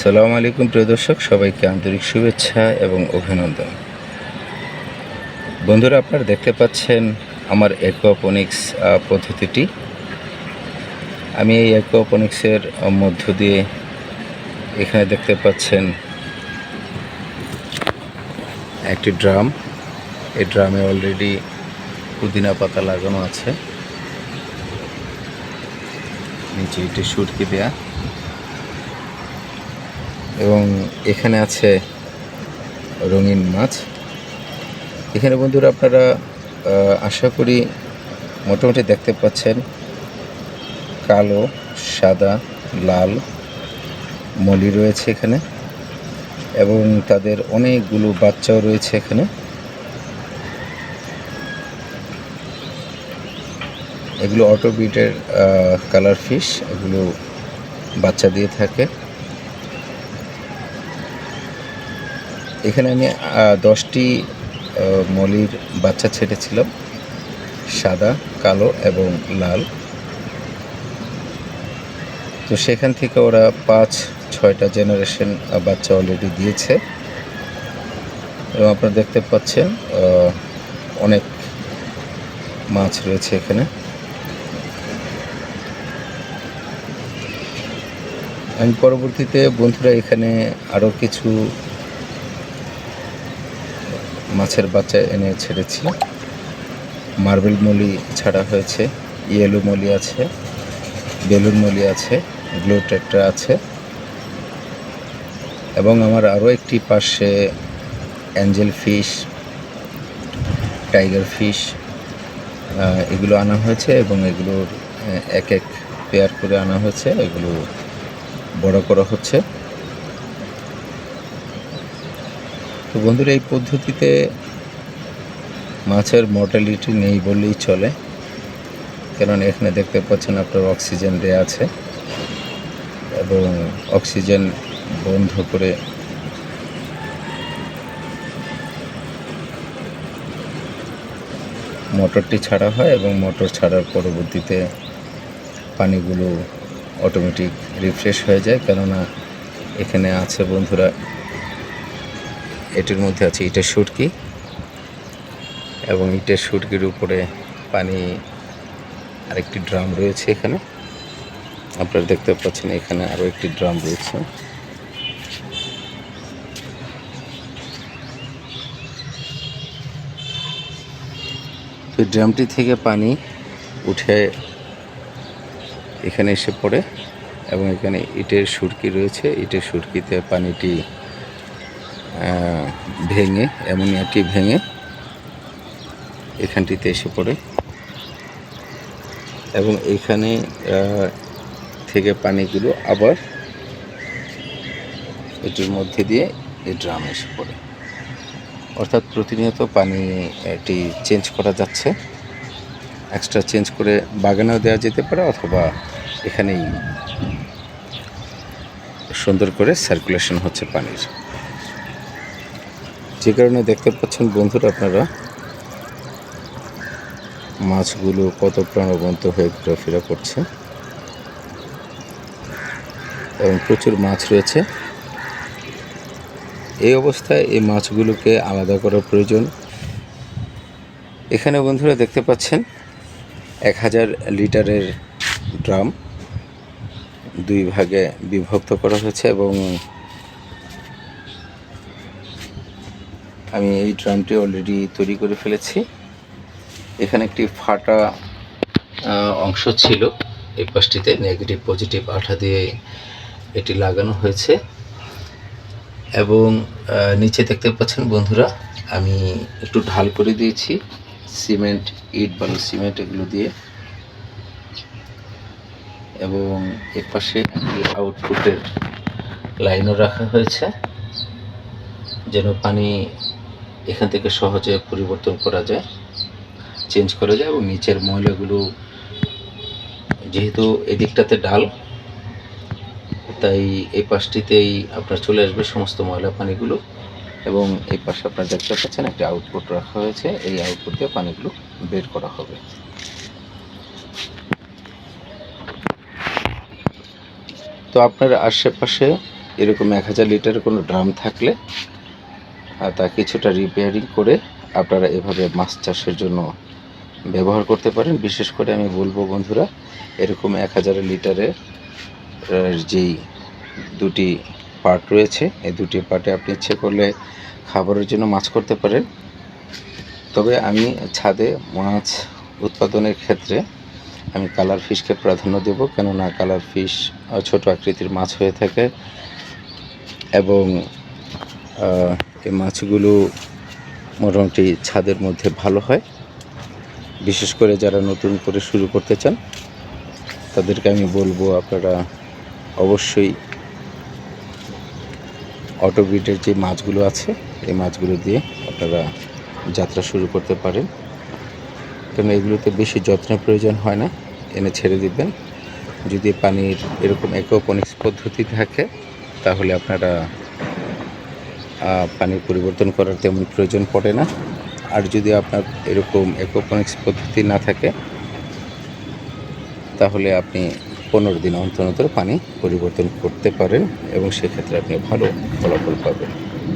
আসসালামু আলাইকুম, প্রিয় দর্শক, সবাইকে আন্তরিক শুভেচ্ছা এবং অভিনন্দন। বন্ধুরা, আপনারা দেখতে পাচ্ছেন আমার অ্যাকোয়াপনিক্স পদ্ধতিটি। আমি এই অ্যাকোয়াপনিক্সের মধ্য দিয়ে এখানে দেখতে পাচ্ছেন একটি ড্রাম। এই ড্রামে অলরেডি পুদিনা পাতা লাগানো আছে। নিচে এটি সুরকি দেয়া। এবং এখানে আছে রঙিন মাছ। এখানে বন্ধুরা আপনারা আশা করি মোটামুটি দেখতে পাচ্ছেন। কালো, সাদা, লাল মলি রয়েছে এখানে এবং তাদের অনেকগুলো বাচ্চাও রয়েছে এখানে। এগুলো অটোবিটের কালার ফিশ এগুলো বাচ্চা দিয়ে থাকে। এখানে আমি দশটি মলির বাচ্চা ছেড়েছিলাম সাদা, কালো এবং লাল। তো সেখান থেকে ওরা পাঁচ, ছয়টা জেনারেশন বাচ্চা অলরেডি দিয়েছে। এবং আপনারা দেখতে পাচ্ছেন অনেক মাছ রয়েছে এখানে। আমি পরবর্তীতে বন্ধুরা এখানে আরও কিছু মাছের বাচ্চা এনে ছেড়েছি। মার্বেল মলি ছাড়া হয়েছে, ইয়েলো মলি আছে, বেলুন মলি আছে গ্লো ট্র্যাক্টর আছে। এবং আমার আরও একটি পাশে অ্যাঞ্জেল ফিশ, টাইগার ফিশ এগুলো আনা হয়েছে এবং এগুলোর এক এক পেয়ার করে আনা হয়েছে। এগুলো বড় করা হচ্ছে। তো বন্ধুরা, এই পদ্ধতিতে মাছের মর্টালিটি নেই বললেই চলে। কারণ এখানে দেখতে পাচ্ছেন আপনার অক্সিজেন দেয়া আছে। এবং অক্সিজেন বন্ধ করে মোটরটি ছাড়া হয় এবং মোটর ছাড়ার পরবর্তীতে পানিগুলো অটোমেটিক রিফ্রেশ হয়ে যায়। কেননা এখানে আছে বন্ধুরা এটির মধ্যে আছে ইটের সুটকি এবং ইটের সুটকির উপরে পানি, আরেকটি ড্রাম রয়েছে এখানে। আপনারা দেখতে পাচ্ছেন এখানে আরও একটি ড্রাম রয়েছে। তো ড্রামটি থেকে পানি উঠে এখানে এসে পড়ে এবং এখানে ইটের সুরকি রয়েছে। ইটের সুরকিতে পানিটি ভেঙে অ্যামোনিয়াটি ভেঙে এখানটিতে এসে পড়ে। এবং এইখানে আহ, থেকে পানিগুলো আবার এটির মধ্যে দিয়ে এই ড্রামে এসে পড়ে। অর্থাৎ প্রতিনিয়ত পানি এটি চেঞ্জ করা যাচ্ছে। এক্সট্রা চেঞ্জ করে বাগানেও দেওয়া যেতে পারে অথবা এখানেই সুন্দর করে সার্কুলেশন হচ্ছে পানির। যে কারণে দেখতে পাচ্ছেন বন্ধুরা আপনারা, মাছগুলো কত প্রাণবন্ত হয়ে ঘোরাফেরা করছে। এবং প্রচুর মাছ রয়েছে। এই অবস্থায় এই মাছগুলোকে আলাদা করার প্রয়োজন। এখানে বন্ধুরা দেখতে পাচ্ছেন, এক হাজার লিটারের ড্রাম দুই ভাগে বিভক্ত করা হয়েছে এবং আমি এই ড্রামটি অলরেডি তৈরি করে ফেলেছি। এখানে একটি ফাটা অংশ ছিল। এই পাশটিতে নেগেটিভ পজিটিভ আঠা দিয়ে এটি লাগানো হয়েছে। এবং নিচে দেখতে পাচ্ছেন বন্ধুরা, আমি একটু ঢাল করে দিয়েছি। সিমেন্ট, ইট বালু সিমেন্ট এগুলো দিয়ে। এবং এর পাশে একটি আউটপুটের লাইনও রাখা হয়েছে। যেন পানি এখান থেকে সহজে পরিবর্তন করা যায় চেঞ্জ করা যায় এবং নিচের ময়লাগুলো যেহেতু এদিকটাতে ডাল তাই এই পাশটিতেই আপনার চলে আসবে সমস্ত ময়লা পানিগুলো এবং এই পাশে আপনারা দেখতে পাচ্ছেন একটা আউটপুট রাখা হয়েছে, এই আউটপুট দিয়ে পানিগুলো বের করা হবে। তো আপনার আশেপাশে এরকম এক হাজার লিটারের কোনো ড্রাম থাকলে তা কিছুটা রিপেয়ারিং করে আপনারা এভাবে মাছ চাষের জন্য ব্যবহার করতে পারেন। বিশেষ করে আমি বলব বন্ধুরা, এরকম এক হাজার লিটারের যেই দুটি পার্ট রয়েছে, এই দুটি পার্টে আপনি ইচ্ছে করলে খাবারের জন্য মাছ করতে পারেন। তবে আমি ছাদে মাছ উৎপাদনের ক্ষেত্রে আমি কালার ফিশকে প্রাধান্য দেব, কেননা কালার ফিশ ছোট আকৃতির মাছ হয়ে থাকে এবং এই মাছগুলো মোটামুটি ছাদের মধ্যে ভালো হয়। বিশেষ করে যারা নতুন করে শুরু করতে চান, তাদেরকে আমি বলব আপনারা অবশ্যই অটোবিটের যে মাছগুলো আছে, এই মাছগুলো দিয়ে আপনারা যাত্রা শুরু করতে পারেন। কারণ এগুলোতে বেশি যত্নের প্রয়োজন হয় না, এনে ছেড়ে দিবেন। যদি পানির এরকম একোপনিক্স পদ্ধতি থাকে, তাহলে আপনারা পানির পরিবর্তন করার তেমন প্রয়োজন পড়ে না। আর যদি আপনার এরকম একোপনিক্স পদ্ধতি না থাকে, তাহলে আপনি পনেরো দিন অন্তর অন্তর পানি পরিবর্তন করতে পারেন এবং সেক্ষেত্রে আপনি ভালো ফলাফল পাবেন।